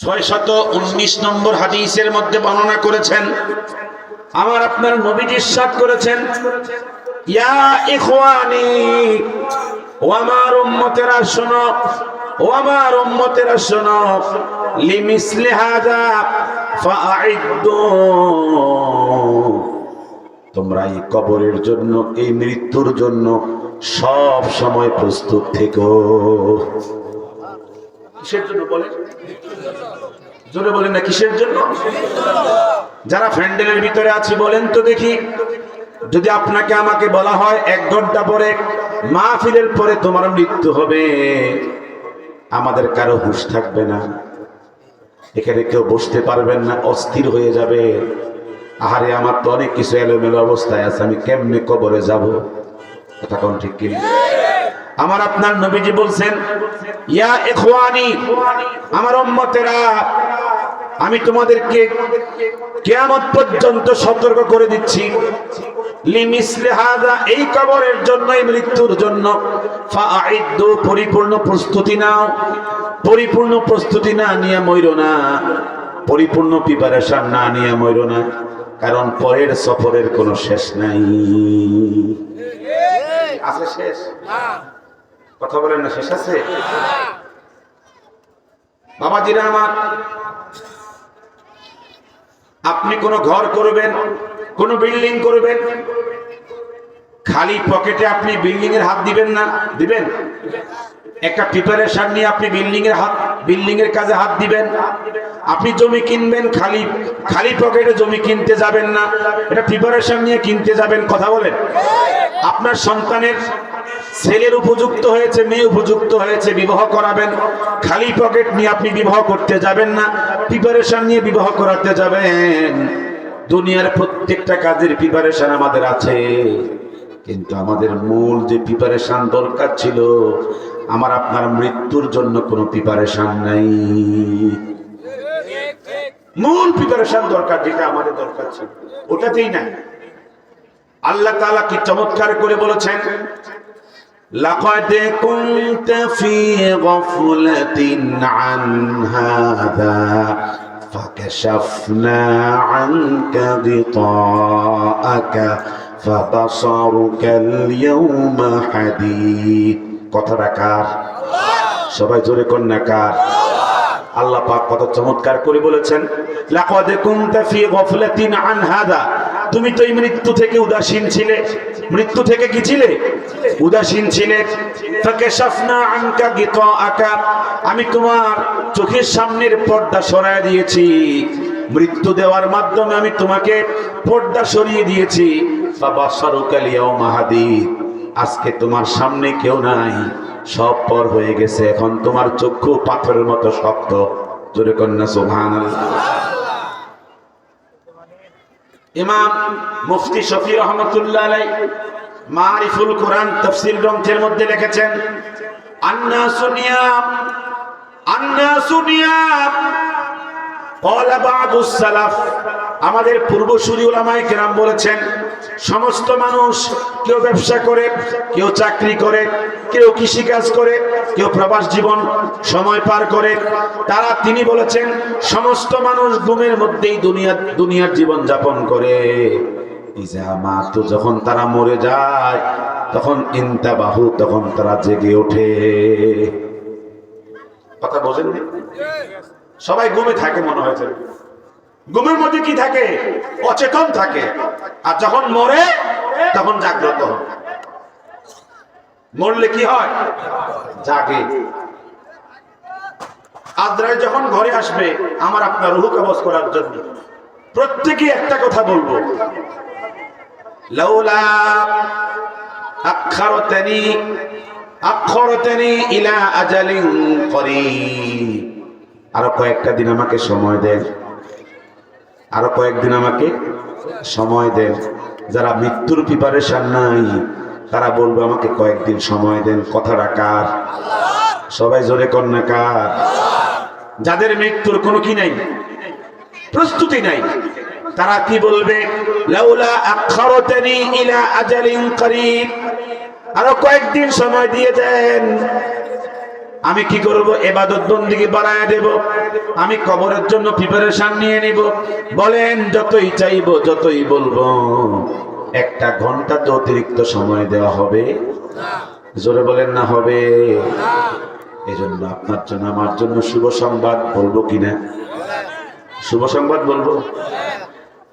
ছয় শত উনিশ নম্বর হাদিসের মধ্যে বর্ণনা করেছেন, আমার আপনার নবীজি সাত করেছেন, ইয়া ইখওয়ানি, ও আমার উম্মতেরা শোনো, ও আমার উম্মতেরা শোনো, লিমিসলি হাযা ফাআইদ্দু, তোমরা এই কবরের জন্য, এই মৃত্যুর জন্য সব সময় প্রস্তুত থেকো। কিসের জন্য বলেন জোরে বলেন না, কিসের জন্য? যারা ফ্যান্ডেলের ভিতরে আছি, বলেন তো দেখি। যদি আপনাকে আমাকে বলা হয়, এক ঘণ্টা পরে মাহফিলের পরে তোমার মৃত্যু হবে। আমাদের কারও হুঁশ থাকবে না। এখানে কেউ বসতে পারবেন না, অস্থির হয়ে যাবে। আহারে, আমার তো অনেক কিছু এলোমেলো অবস্থায় আছে, আমি কেমনে কবরে যাব? কথা কোন ঠিক কি আমার আপনার নবীজি বলছেন ইয়া আমার উম্মতেরা আমি তোমাদেরকে কিয়ামত পর্যন্ত সতর্ক করে দিচ্ছি। এই কবরের জন্য এই মৃত্যুর জন্য। পরিপূর্ণ প্রস্তুতি নাও। পরিপূর্ণ প্রস্তুতি না নিয়ে মইরো না। পরিপূর্ণ প্রিপারেশন না নিয়ে মইরো না। কারণ পরের সফরের কোনো শেষ নাই। আছে শেষ? কথা বলেন না, শেষ আছে? বাবাজিরা আমার, আপনি কোন ঘর করবেন, কোন বিল্ডিং করবেন, খালি পকেটে আপনি বিল্ডিং এর হাত দিবেন না, দিবেন? একটা প্রিপারেশন নিয়ে আপনি বিল্ডিং এর হাত বিল্ডিং এর কাজে হাত দিবেন। আপনি জমি কিনবেন, খালি খালি পকেটে জমি কিনতে যাবেন না। এটা প্রিপারেশন নিয়ে কিনতে যাবেন, কথা বলেন। আপনার সন্তানের ছেলের উপযুক্ত হয়েছে, মেয়ে উপযুক্ত হয়েছে, বিবাহ করাবেন। খালি পকেট নিয়ে আপনি বিবাহ করতে যাবেন না প্রিপারেশন নিয়ে বিবাহ করাতে যাবেন। দুনিয়ার প্রত্যেকটা কাজের প্রিপারেশন আমাদের আছে। কিন্তু আমাদের মূল যে প্রিপারেশন দরকার ছিল, আমার আপনার মৃত্যুর জন্য কোনো প্রিপারেশন নাই। মূল প্রিপারেশন দরকার যেটা আমাদের দরকার ছিল, ওটাতেই নাই। আল্লাহ তাআলা কি চমৎকার করে বলেছেন لقد كنت في غفلة عن هذا فكشفنا عنك غطاءك فبصرك اليوم حديد কথাটা কার সবাই জোরে কন্যা কার আল্লাহ পাক কত চমৎকার করে বলেছেন লাকাদ কুনতা ফি গফলাতিন আন হাদা তুমি তো এই মৃত্যু থেকে উদাসীন ছিলে। মৃত্যু থেকে কি ছিলে? উদাসীন ছিলে। আমি তোমার চোখের সামনের পর্দা সরায় দিয়েছি। মৃত্যু দেওয়ার মাধ্যমে আমি তোমাকে পর্দা সরিয়ে দিয়েছি। বাবা ইয়াউমা হাদিদ। আজকে তোমার সামনে কেউ নাই। সব পর হয়ে গেছে। এখন তোমার চক্ষু পাথরের মতো শক্ত। জোরে কন্যা সুবহান ইমাম মুফতি শফি রহমতুল্লাহ আলাই মারিফুল কোরআন তফসিল গ্রন্থের মধ্যে লিখেছেন আন্না সুনিয়া আন্না সুনিয়া আমাদের পূর্বসূরি ওলামায় কেরাম বলেছেন, সমস্ত মানুষ কেউ ব্যবসা করে, কেউ চাকরি করে, কেউ কৃষিকাজ করে, কেউ প্রবাস জীবন সময় পার করে, তারা তিনি বলেছেন, সমস্ত মানুষ ঘুমের মধ্যেই দুনিয়া, দুনিয়ার জীবন যাপন করে। তো যখন তারা মরে যায়, তখন ইন্তা বাহু তখন তারা জেগে ওঠে। কথা বোঝেন সবাই ঘুমে থাকে মনে হয়েছে ঘুমের মধ্যে কি থাকে? অচেতন থাকে। আর যখন মরে, তখন জাগ্রত মরলে কি হয়? জাগে। আদ্রায় যখন ঘরে আসবে, আমার আপনার রুহ কবজ করার জন্য। প্রত্যেকে একটা কথা বলব। লাউলা আখারতানি আখরতানি ইলা আজালিন করিব আরও কয়েকটা দিন আমাকে সময় দেন। আরও কয়েকদিন আমাকে সময় দেন। যারা মৃত্যুর প্রিপারেশন নাই, তারা বলবে আমাকে কয়েকদিন সময় দেন। কথাটা কার? সবাই জোরে কন্যা কার? যাদের মৃত্যুর কোনো কি নাই? প্রস্তুতি নাই। তারা কি বলবে? ইলা আরও কয়েকদিন সময় দিয়ে দেন। আমি কি করব? এবাদত বন্দিকে বাড়ায় দেব। আমি কবরের জন্য প্রিপারেশন নিয়ে নিব। বলেন, যতই চাইব, যতই বলব, একটা ঘণ্টা তো অতিরিক্ত সময় দেওয়া হবে। জোরে বলেন না, হবে। এজন্য আপনার জন্য, আমার জন্য শুভ সংবাদ বলব কিনা? শুভ সংবাদ বলব?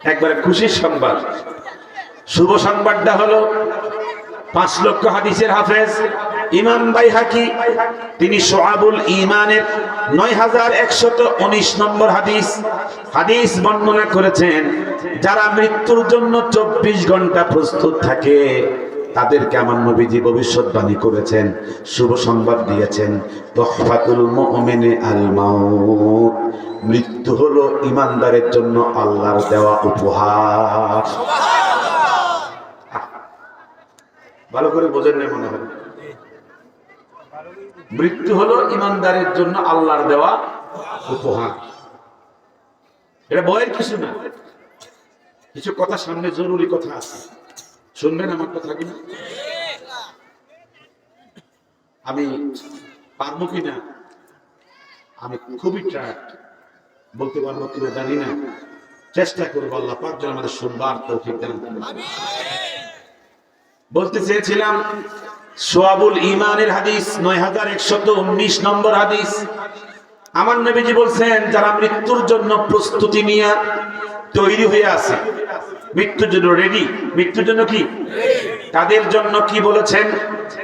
একবারে খুশির সংবাদ। শুভ সংবাদটা হলো, পাঁচ লক্ষ হাদিসের হাফেজ। ইমাম বাইহাকি, তিনি সোহাবুল ইমানের নয় হাজার একশত উনিশ নম্বর হাদিস হাদিস বর্ণনা করেছেন, যারা মৃত্যুর জন্য চব্বিশ ঘণ্টা প্রস্তুত থাকে, তাদেরকে আমার নবীজি ভবিষ্যৎবাণী করেছেন, শুভ সংবাদ দিয়েছেন, তহফাতুল মুমিনে আল মৃত্যু হলো ইমানদারের জন্য আল্লাহর দেওয়া উপহার। ভালো করে বোঝেন না মনে হয়। মৃত্যু হলো ইমানদারের জন্য আল্লাহর দেওয়া উপহার। এটা বয়ের কিছু না। কিছু কথা সামনে জরুরি কথা আছে। শুনবেন আমার কথা কথাগুলো? আমি পারব কিনা? আমি খুবই ট্রাক বলতে পারব কিনা জানি না। চেষ্টা করব আল্লাহ পাক যেন আমাদের শুনবার তৌফিক দান। বলতে চেয়েছিলাম সোয়াবুল ইমানের হাদিস, নয় হাজার একশত উনিশ নম্বর হাদিস। আমার নবীজি বলছেন, যারা মৃত্যুর জন্য প্রস্তুতি নিয়ে তৈরি হয়ে আছে, মৃত্যুর জন্য রেডি মৃত্যুর জন্য কি? তাদের জন্য কি বলেছেন?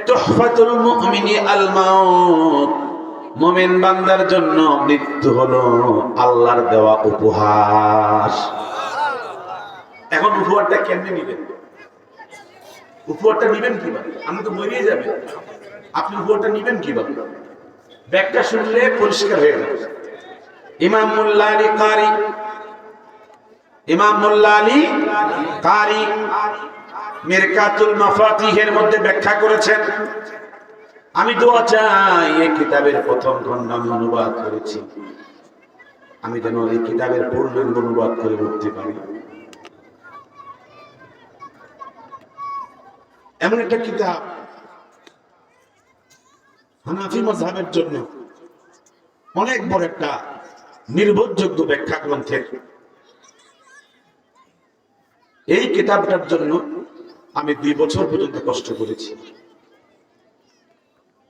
তোহফাতুল মুমিনি আল মাউত। মুমিন বান্দার জন্য মৃত্যু হলো আল্লাহর দেওয়া উপহার এখন উপহারটা কেমনে নিবেন? উপহারটা নিবেন কীভাবে? আমি তো মরিয়ে যাবে। আপনি উপহারটা নিবেন কীভাবে? ব্যাগটা শুনলে পরিষ্কার হয়ে যাবে। ইমাম মোল্লা আলী কারি, ইমাম মোল্লা আলী কারি মিরকাতুল মাফাতিহের মধ্যে ব্যাখ্যা করেছেন। আমি দোয়া চাই এই কিতাবের প্রথম খণ্ড আমি অনুবাদ করেছি। আমি যেন এই কিতাবের পূর্ণাঙ্গ অনুবাদ করে উঠতে পারি। এমন একটা কিতাব হানাফি মজহাবের জন্য অনেক বড় একটা নির্ভরযোগ্য ব্যাখ্যা গ্রন্থের এই কিতাবটার জন্য আমি দুই বছর পর্যন্ত কষ্ট করেছি।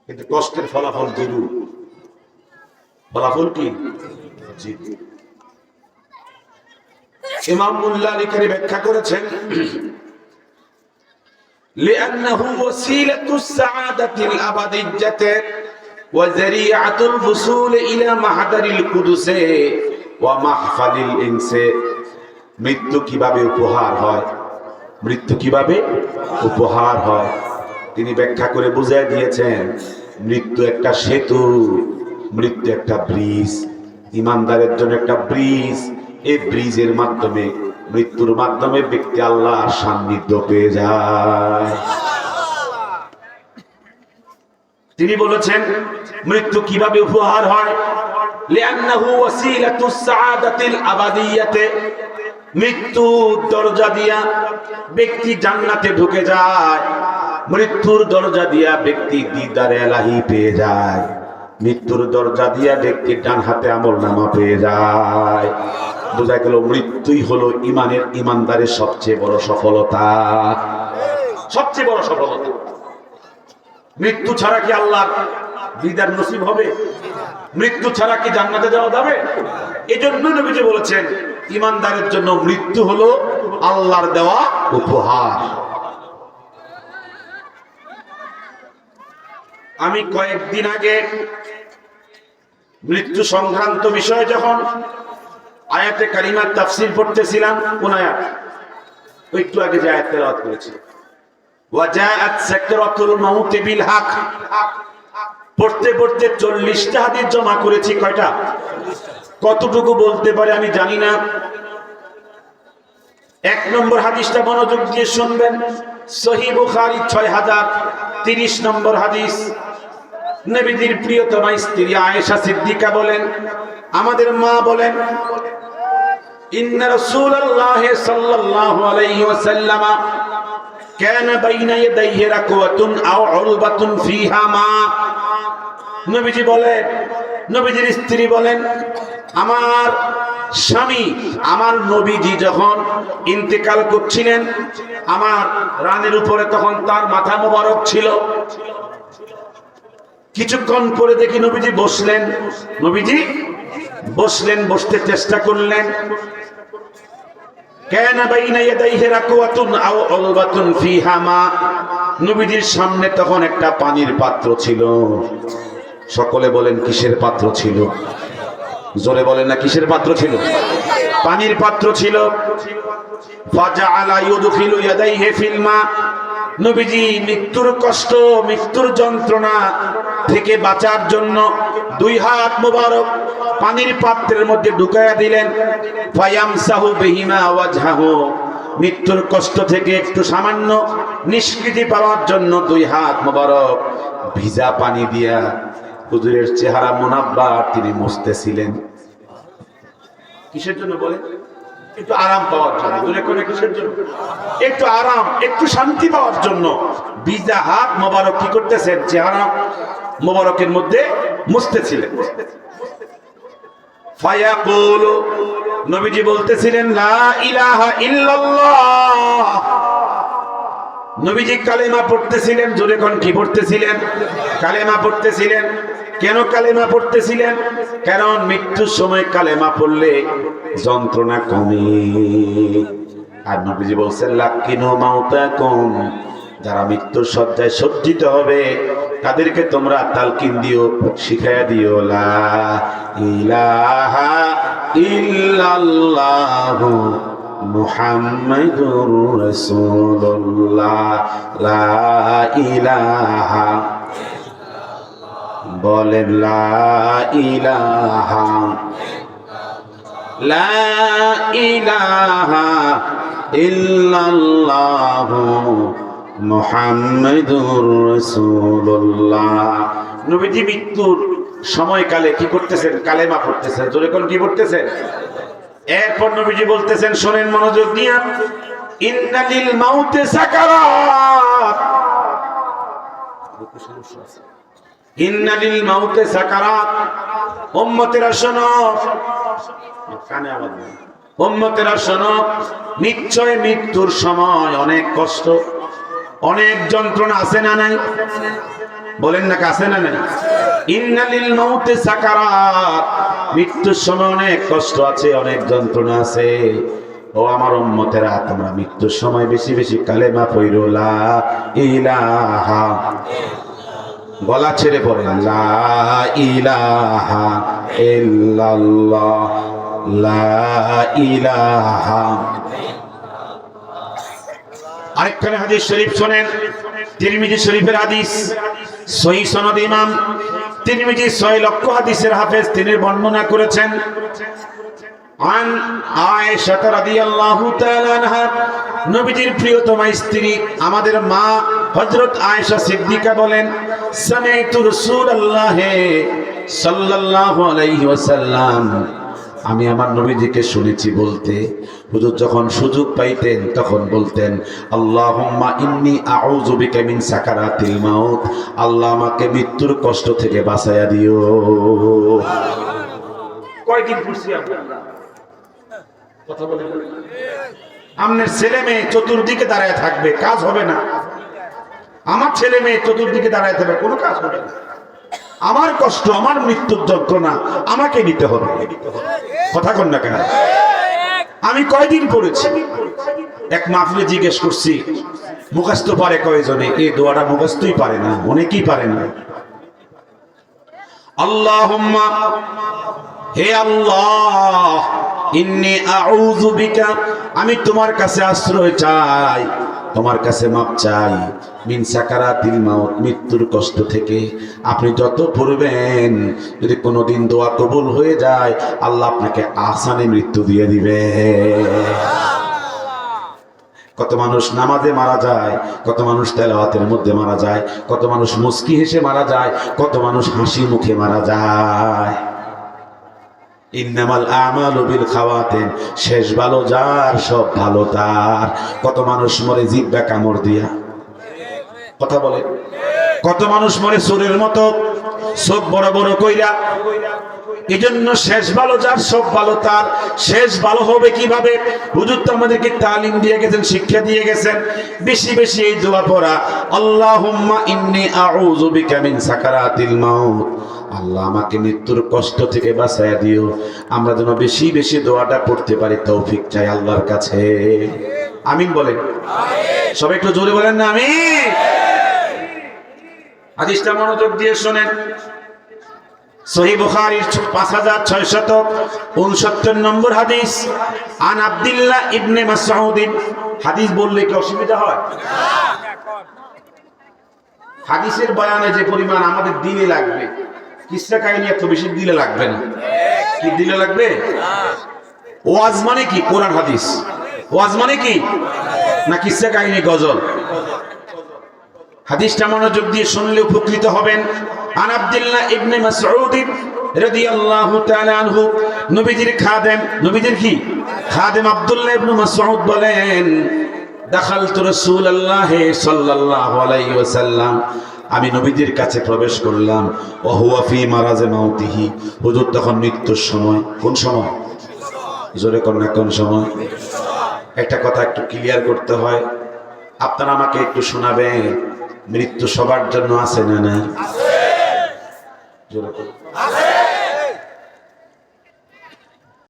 কিন্তু কষ্টের ফলাফল জরুর। ফলাফল কি? ইমাম মুল্লা আলিকারি ব্যাখ্যা করেছেন لأنه وسيلة السعادة الأبدية وذريعة الوصول إلى محضر القدس ومحفل الإنس মৃত্যু কিভাবে উপহার হয় মৃত্যু কিভাবে উপহার হয় তিনি ব্যাখ্যা করে বুঝাই দিয়েছেন মৃত্যু একটা সেতু মৃত্যু একটা ব্রিজ ইমানদারের জন্য একটা ব্রিজ এই ব্রিজের মাধ্যমে মৃত্যুর মাধ্যমে ব্যক্তি আল্লাহর সান্নিধ্য পেয়ে যায়। তিনি বলেছেন, মৃত্যু কীভাবে উপহার হয়? মৃত্যু দরজা দিয়া ব্যক্তি জান্নাতে ঢুকে যায়। মৃত্যুর দরজা দিয়া ব্যক্তি দিদারে এলাহি পেয়ে যায়। মৃত্যুর দরজা দিয়া ব্যক্তি ডান হাতে আমল নামা পেয়ে যায়। বোঝা গেল, মৃত্যুই হলো ইমানের ইমানদারের সবচেয়ে বড় সফলতা। সবচেয়ে বড় সফলতা। মৃত্যু ছাড়া কি আল্লাহ দিদার নসিব হবে? মৃত্যু ছাড়া কি জান্নাতে যাওয়া যাবে? এই জন্য নবীজি বলেছেন, ইমানদারের জন্য মৃত্যু হলো আল্লাহর দেওয়া উপহার। আমি কয়েকদিন আগে মৃত্যু সংক্রান্ত বিষয়ে যখন আয়াতে কারিমার তাফসির পড়তেছিলাম, কোন আয়াত? একটু আগে যে আয়াত তেলাওয়াত করেছি। ওয়াজাআত সাকরাতুল মাউত বিল হক। পড়তে পড়তে 40টা হাদিস জমা করেছি, কয়টা? কতটুকু বলতে পারে আমি জানি না। এক নম্বর হাদিসটা মনোযোগ দিয়ে শুনবেন। সহি বুখারী 6030 নম্বর হাদিস। নবীজির প্রিয়তমা স্ত্রী আয়েশা সিদ্দিকা বলেন আমাদের মা বলেন إن رسول الله صلى الله عليه وسلم كان بين يديه ركوة أو علبة فيها ماء নবীজি বলেন নবীজির স্ত্রী বলেন আমার স্বামী আমার নবীজি যখন ইন্তেকাল করছিলেন আমার রানের উপরে তখন তার মাথা মোবারক ছিল কিছুক্ষণ পরে দেখি নবীজি বসলেন নবীজি বসলেন, বসতে চেষ্টা করলেন। নবীজির সামনে তখন একটা পানির পাত্র ছিল। সকলে বলেন, কিসের পাত্র ছিল? জোরে বলেন না, কিসের পাত্র ছিল? পানির পাত্র ছিল। নবীজি মৃত্যুর কষ্ট, মৃত্যুর যন্ত্রণা থেকে বাঁচার জন্য দুই হাত মোবারক পানির পাত্রের মধ্যে ঢুকাইয়া দিলেন। ফায়ামসাহু বিহিমা ওয়াজহাহু। মৃত্যুর কষ্ট থেকে একটু সামান্য নিষ্কৃতি পাওয়ার জন্য দুই হাত মোবারক ভিজা পানি দিয়া হুজুরের চেহারা মুনাব্বা তিনি মুছতেছিলেন। কিসের জন্য বলেন? একটু আরাম পাওয়ার জন্য। দূরে করে কিসের জন্য? একটু আরাম, একটু শান্তি পাওয়ার জন্য। ভিজা হাত মোবারক কি করতেছেন? চেহারা মোবারকের মধ্যে মুছতেছিলেন। নবীজি বলতেছিলেন, লা ইলাহা ইল্লাল্লাহ। নবীজি কালেমা পড়তেছিলেন, জোরে কোন কি পড়তেছিলেন? কালেমা পড়তেছিলেন। কেন কালেমা পড়তেছিলেন? কারণ মৃত্যুর সময় কালেমা পড়লে যন্ত্রণা কমে। আর নবীজি বলছেন, লাকিনো মাউতাকুম। যারা মৃত্যুর সজ্জায় সজ্জিত হবে তাদেরকে তোমরা তালকিন দিও, শিখাইয়া দিও, লা ইলাহা ইল্লাল্লাহু মুহাম্মাদুর রাসূলুল্লাহ। লা ইলাহা বলেন, লা ইলাহা লা ইলাহা ইল্লাল্লাহু মুহাম্মাদুর রাসূলুল্লাহ। নবীজি মৃত্যুর সময়কালে কি করতেছেন? কালেমা পড়তেছেন। জোরে কোন কি পড়তেছেন? এরপর নবীজি বলতেছেন, শোনেন মনোযোগ দিয়া, ইন্নালিল মাউতে সাকারাত ইন্নালিল মাউতে সাকারাত উম্মতেরা শোনো। কানে আওয়াজ। উম্মতেরা শোনো, নিশ্চয় মৃত্যুর সময় অনেক কষ্ট। অনেক যন্ত্রণা আছে না নাই? বলেন না, আছে না নাই? ইন্নালিল মাউতে সাকারাত। মৃত্যুর সময় অনেক কষ্ট আছে, অনেক যন্ত্রণা আছে। ও আমার উম্মতেরা, তোমরা মৃত্যুর সময় বেশি বেশি কালেমা পড়ো, লা ইলাহা। গলা ছেড়ে পড়ে লা ইলাহা ইল্লাল্লাহ, লা ইলাহা। আরেকখানে হাদিস শরীফ শোনেন, তিরমিজি শরীফের হাদিস, সহি সনদ ইমাম, তিরমিজি ছয় লক্ষ হাদিসের হাফেজ তিনি বর্ণনা করেছেন। আন আয়েশা রাদিয়াল্লাহু তাআলা আনহা, নবীজির প্রিয়তমা স্ত্রী আমাদের মা হযরত আয়েশা সিদ্দিকা বলেন, সামি'তু রাসূলুল্লাহ সাল্লাল্লাহু আলাইহি ওয়াসাল্লাম। আমি আমার নবীজিকে শুনেছি বলতে, হুজুর যখন সুযোগ পাইতেন তখন বলতেন, আল্লাহুম্মা ইন্নি আউযু বিকা মিন সাকারাতিল মাউত আল্লাহ আমাকে মৃত্যুর কষ্ট থেকে বাঁচাইয়া দিও। কয়দিন আমরা? কথা বলে আপনার ছেলে মেয়ে চতুর্দিকে দাঁড়ায় থাকবে, কাজ হবে না। আমার ছেলে মেয়ে চতুর্দিকে দাঁড়ায় থাকবে, কোনো কাজ হবে না। আমার কষ্ট, আমার মৃত্যুর যন্ত্রণা আমাকে নিতে হবে। কথা কন না কেন? আমি কয়দিন পড়েছি? এক মাহফিলে জিজ্ঞেস করছি, মুখস্থ পারে কয়জনে? এই দোয়াটা মুখস্থই পারে না, অনেকেই পারে না। আল্লাহুম্মা, হে আল্লাহ, ইন্নি আমি তোমার কাছে আশ্রয় চাই। তোমার কাছে মাপ চাই। মিন সাকারাতিল মাউত, মৃত্যুর কষ্ট থেকে। আপনি যত পড়বেন, যদি কোনোদিন দোয়া কবুল হয়ে যায়, আল্লাহ আপনাকে আসানে মৃত্যু দিয়ে দিবে। কত মানুষ নামাজে মারা যায়, কত মানুষ তেলাওয়াতের মধ্যে মারা যায়, কত মানুষ মুস্কি হেসে মারা যায়, কত মানুষ হাসি মুখে মারা যায়। ইন্নামাল আমালু বিল খাওয়াতেন। শেষ ভালো যার, সব ভালো তার। কত মানুষ মরে জিব্বা কামড় দিয়া? কথা বলে। কত মানুষ মরে চোরের মতো? চোখ বড় বড় কইরা। এই জন্য শেষ ভালো যার, সব ভালো তার। শেষ ভালো হবে কীভাবে? হুজুর তো আমাদেরকে তালিম দিয়ে গেছেন, শিক্ষা দিয়ে গেছেন। বেশি বেশি এই দোয়া পড়া। আল্লাহুম্মা ইন্নি আউযু বিকা মিন সাকারাতিল মাউত। আল্লাহ আমাকে মৃত্যুর কষ্ট থেকে বাঁচাইয়া দিও। আমরা যেন বেশি বেশি দোয়াটা পড়তে পারি তৌফিক চাই আল্লাহর কাছে। আমিন বলেন। সবাই একটু জোরে বলেন না আমি হাদিসটা মনোযোগ দিয়ে শোনেন। সহি বুখারীর নম্বর হাদিস। আন আব্দুল্লাহ ইবনে হাদিস বললে কি অসুবিধা হয়? হাদিসের বয়ানে যে পরিমাণ আমাদের দিনে লাগবে। কিসা কাহিনী এত বেশি দিলে লাগবে না? কি দিলে লাগবে? ওয়াজ মানে কি? কোরআন, হাদিস। ওয়াজ মানে কি? না কিসা কাহিনী, গজল? হাদিসটা মনোযোগ দিয়ে শুনলে উপকৃত হবেন আন আব্দুল্লাহ ইবনে মাসউদ রাদিয়াল্লাহু তাআলা আনহু, নবীজির খাদেম, নবীজির কি? খাদেম আব্দুল্লাহ ইবনে মাসউদ বলেন, দাখালতু রাসূলুল্লাহ সাল্লাল্লাহু আলাইহি ওয়াসাল্লাম। আমি নবীজির কাছে প্রবেশ করলাম ও হুয়া ফি মারাজে মাউতিহি। হুজুর তখন মৃত্যুর সময়। কোন সময়? জোরে কোন না কোন সময়? একটা কথা একটু ক্লিয়ার করতে হয়। আপনারা আমাকে একটু শোনাবেন, মৃত্যু সবার জন্য আছে না না জোরে বলুন।